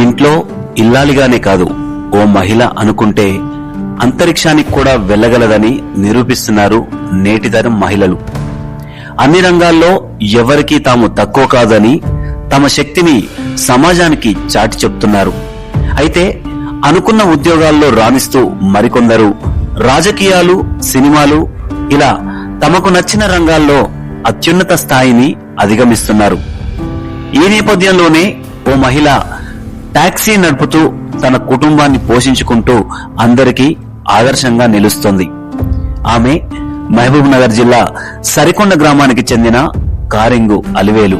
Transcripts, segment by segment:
ఇంట్లో ఇల్లాలిగానే కాదు ఓ మహిళ అనుకుంటే అంతరిక్షానికి కూడా వెళ్ళగలదని నిరూపిస్తున్నారు నేటితరం మహిళలు. అన్ని రంగాల్లో ఎవరికీ తాము తక్కువ కాదని తమ శక్తిని సమాజానికి చాటి చెప్తున్నారు. అయితే అనుకున్న ఉద్యోగాల్లో రాణిస్తూ మరికొందరు రాజకీయాలు సినిమాలు ఇలా తమకు నచ్చిన రంగాల్లో అత్యున్నత స్థాయిని అధిగమిస్తున్నారు. ఈ నేపథ్యంలోనే ఓ మహిళ టాక్సీ నడుపుతూ తన కుటుంబాన్ని పోషించుకుంటూ అందరికీ ఆదర్శంగా నిలుస్తుంది. ఆమె మహబూబ్ నగర్ జిల్లా సరికొండ గ్రామానికి చెందిన కారింగు అలివేలు.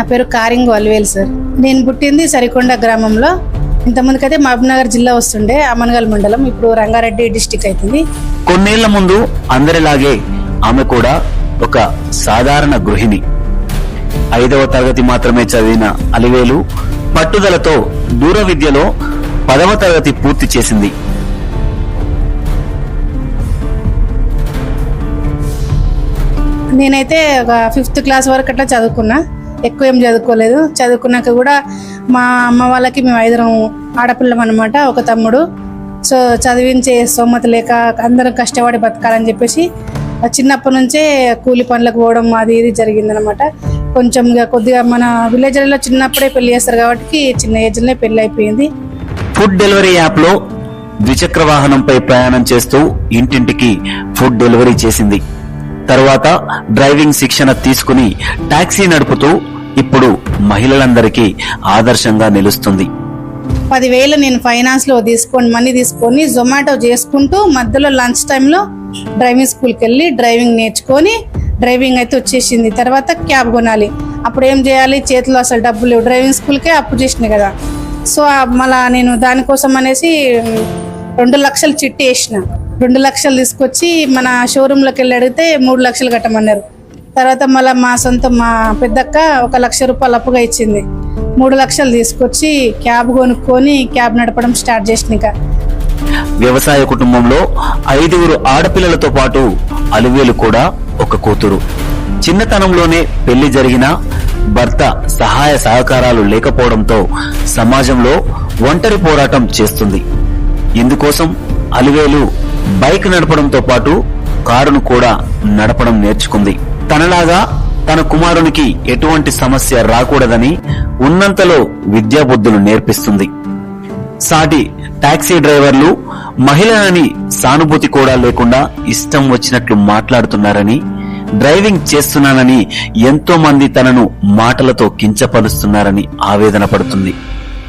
నా పేరు కారింగు అల్వేల్ సార్. నేను పుట్టింది సరికొండ గ్రామంలో. ఇంతకుముందుకైతే మహబూబ్నగర్ జిల్లా వస్తుండే అమనగల్ మండలం. ఇప్పుడు రంగారెడ్డి డిస్టిక్ అవుతుంది కొన్నేళ్ళ ముందు అందరిలాగే ఆమె కూడా ఒక సాధారణ గృహిణి. ఐదవ తరగతి మాత్రమే చదివిన అలివేలు పట్టుదలతో దూర విద్యలో పదవ తరగతి పూర్తి చేసింది. నేనైతే ఒక ఫిఫ్త్ క్లాస్ వరకు అట్లా చదువుకున్నా. ఎక్కువ ఏం చదువుకోలేదు. చదువుకున్నాక కూడా మా అమ్మ వాళ్ళకి మేము ఐదరం ఆడపిల్లం అనమాట ఒక తమ్ముడు. సో చదివించే స్తోమత లేక అందరం కష్టపడి బతకాలని చెప్పేసి చిన్నప్పటి నుంచే కూలి పనులకు పోవడం అది ఇది జరిగిందనమాట కొంచెం ఇక కొద్దిగా మన విలేజ్లలో చిన్నప్పుడే పెళ్ళి చేస్తారు కాబట్టి చిన్న ఏజ్లోనే పెళ్ళి అయిపోయింది. ఫుడ్ డెలివరీ యాప్లో ద్విచక్ర వాహనంపై ప్రయాణం చేస్తూ ఇంటింటికి ఫుడ్ డెలివరీ చేసింది. తర్వాత డ్రైవింగ్ శిక్షణ తీసుకుని టాక్సీ నడుపుతూ ఇప్పుడు మహిళలందరికీ ఆదర్శంగా నిలుస్తుంది. పదివేలు నేను ఫైనాన్స్లో తీసుకొని మనీ తీసుకొని జొమాటో చేసుకుంటూ మధ్యలో లంచ్ టైంలో డ్రైవింగ్ స్కూల్కి వెళ్ళి డ్రైవింగ్ నేర్చుకొని డ్రైవింగ్ అయితే వచ్చేసింది. తర్వాత క్యాబ్ కొనాలి. అప్పుడు ఏం చేయాలి? చేతిలో అసలు డబ్బులు డ్రైవింగ్ స్కూల్కే అప్పు చేసిన కదా. సో మళ్ళా నేను దానికోసం అనేసి రెండు లక్షలు చిట్టి వేసిన. రెండు లక్షలు తీసుకొచ్చి మన షోరూంలోకి వెళ్ళి అడిగితే మూడు లక్షలు కట్టమన్నారు. తర్వాత మళ్ళీ మా సొంత మా పెద్దక్క ఒక లక్ష రూపాయలు అప్పుగా ఇచ్చింది. మూడు లక్షలు తీసుకొచ్చి క్యాబ్ కొనుక్కొని క్యాబ్ నడపడం స్టార్ట్ చేసిన ఇక. వ్యవసాయ కుటుంబంలో ఐదుగురు ఆడపిల్లలతో పాటు అలివేలు కూడా ఒక కూతురు. చిన్నతనంలోనే పెళ్ళి జరిగినా భర్త సహాయ సహకారాలు లేకపోవడంతో సమాజంలో ఒంటరి పోరాటం చేస్తుంది. ఇందుకోసం అలివేలు బైక్ నడపడంతో పాటు కారును కూడా నడపడం నేర్చుకుంది. తనలాగా తన కుమారునికి ఎటువంటి సమస్య రాకూడదని ఉన్నంతలో విద్యాబుద్ధులు నేర్పిస్తుంది. సాటి టాక్సీ డ్రైవర్లు మహిళలని సానుభూతి కూడా లేకుండా ఇష్టం వచ్చినట్లు మాట్లాడుతున్నారని డ్రైవింగ్ చేస్తున్నానని ఎంతో మంది తనను మాటలతో కించపరుస్తున్నారని ఆవేదన పడుతుంది.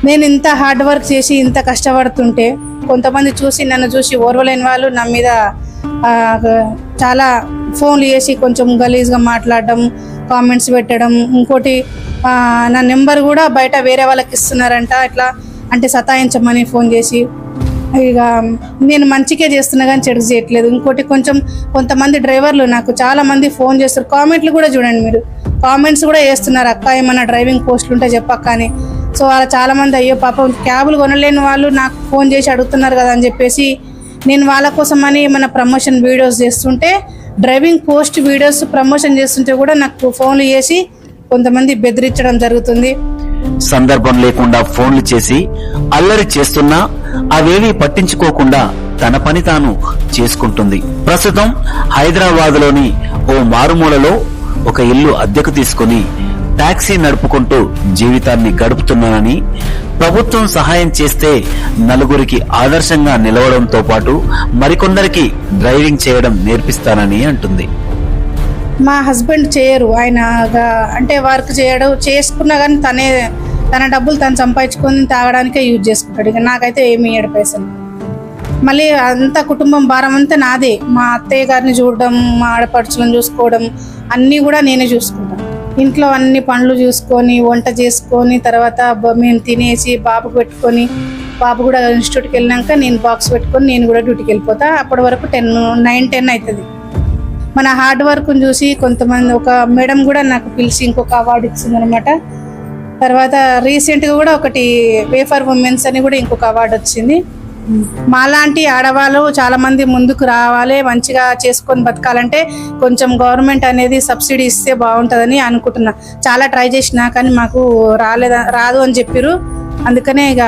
నేను ఇంత హార్డ్ వర్క్ చేసి ఇంత కష్టపడుతుంటే కొంతమంది చూసి నన్ను చూసి ఓర్వలేని వాళ్ళు నా మీద చాలా ఫోన్లు చేసి కొంచెం గలీజ్గా మాట్లాడడం కామెంట్స్ పెట్టడం. ఇంకోటి నా నెంబర్ కూడా బయట వేరే వాళ్ళకి ఇస్తున్నారంట. ఇట్లా అంటే సతాయించమని ఫోన్ చేసి. ఇక నేను మంచికే చేస్తున్నా కానీ చెడు చేయట్లేదు. ఇంకోటి కొంచెం కొంతమంది డ్రైవర్లు నాకు చాలా మంది ఫోన్ చేస్తారు. కామెంట్లు కూడా చూడండి మీరు. కామెంట్స్ కూడా చేస్తున్నారు అక్క ఏమన్నా డ్రైవింగ్ పోస్టులు ఉంటే చెప్పక్క అని సో అలా చాలా మంది అయ్యో పాపం క్యాబులు కొనలేని వాళ్ళు నాకు ఫోన్ చేసి అడుగుతున్నారు కదా అని చెప్పేసి నేను వాళ్ళ కోసమని ఏమైనా ప్రమోషన్ వీడియోస్ చేస్తుంటే డ్రైవింగ్ పోస్ట్ వీడియోస్ ప్రమోషన్ చేస్తుంటే కూడా నాకు ఫోన్లు చేసి కొంతమంది బెదిరించడం జరుగుతుంది. సందర్భం లేకుండా ఫోన్లు చేసి అల్లరి చేస్తున్నా అవేవి పట్టించుకోకుండా తన పని తాను చేసుకుంటుంది. ప్రస్తుతం హైదరాబాద్లోని ఓ మారుమూలలో ఒక ఇల్లు అద్దెకు తీసుకుని టాక్సీ నడుపుకుంటూ జీవితాన్ని గడుపుతున్నానని ప్రభుత్వం సహాయం చేస్తే నలుగురికి ఆదర్శంగా నిలవడంతో పాటు మరికొందరికి డ్రైవింగ్ చేయడం నేర్పిస్తానని అంటుంది. మా హస్బెండ్ చేయరు. ఆయన అంటే వర్క్ చేయడం. చేసుకున్నా కానీ తనే తన డబ్బులు తను సంపాదించుకొని తాగడానికే యూజ్ చేసుకుంటాడు. ఇక నాకైతే ఏమి ఇయ్యడు పైసలు. మళ్ళీ అంత కుటుంబం భారం అంతా నాదే. మా అత్తయ్య గారిని చూడడం మా ఆడపడుచులను చూసుకోవడం అన్నీ కూడా నేనే చూసుకుంటాను ఇంట్లో అన్ని పనులు చూసుకొని వంట చేసుకొని తర్వాత మేము తినేసి బాబుకు పెట్టుకొని బాబు కూడా ఇన్స్టిట్యూట్కి వెళ్ళినాక నేను బాక్స్ పెట్టుకొని నేను కూడా డ్యూటీకి వెళ్ళిపోతా. అప్పటి వరకు టెన్ నైన్ టెన్ అవుతుంది మన హార్డ్ వర్క్ని చూసి కొంతమంది ఒక మేడం కూడా నాకు పిలిచి ఇంకొక అవార్డు ఇచ్చిందనమాట తర్వాత రీసెంట్గా కూడా ఒకటి వేఫర్ ఉమెన్స్ అని కూడా ఇంకొక అవార్డు వచ్చింది. మాలాంటి ఆడవాళ్ళు చాలా మంది ముందుకు రావాలి మంచిగా చేసుకొని బతకాలంటే కొంచెం గవర్నమెంట్ అనేది సబ్సిడీ ఇస్తే బాగుంటుందని అనుకుంటున్నా. చాలా ట్రై చేసినా కానీ మాకు రాలేదా రాదు అని చెప్పారు అందుకనే ఇక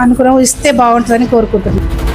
అనుకున్నాం ఇస్తే బాగుంటుందని కోరుకుంటున్నాను